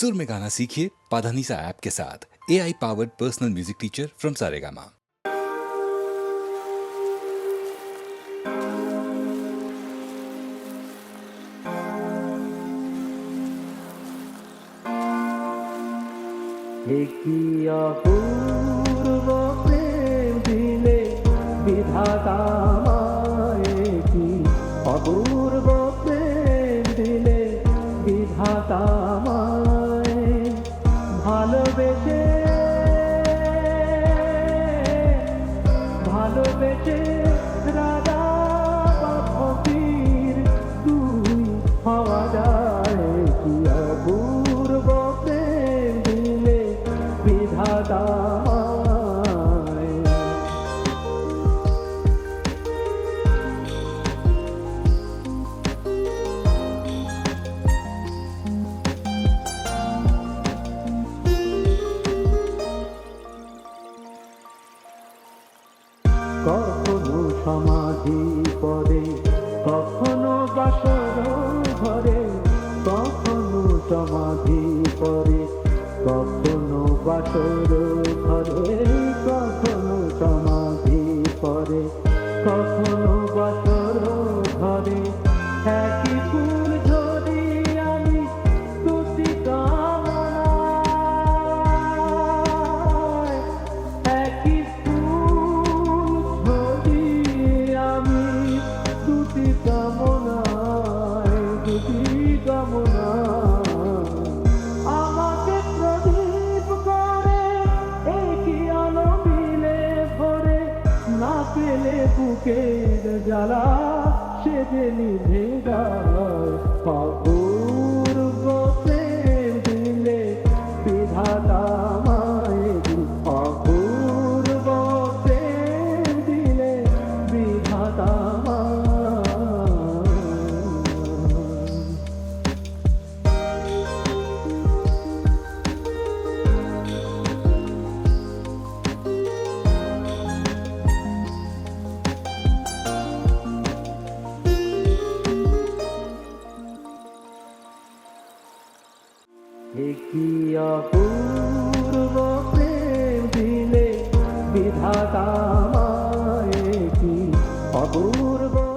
सुर में गाना सीखिए पाधानीसा ऐप के साथ। A I powered personal music teacher from सारेगा विधाता माए की अपूर्व ভালোবেসে কখনো সমাধি পরে কখনো বাসর ঘরে, কখনো সমাধি পরে কখনো বাসর ঘরে, কখনো সমাধি পরে কখনো বাসর ঘরে, একই বুকের জ্বালা সে যে নিভে যায় কি অপূর্ব প্রেম দিলে বিধাতা কি অপূর্ব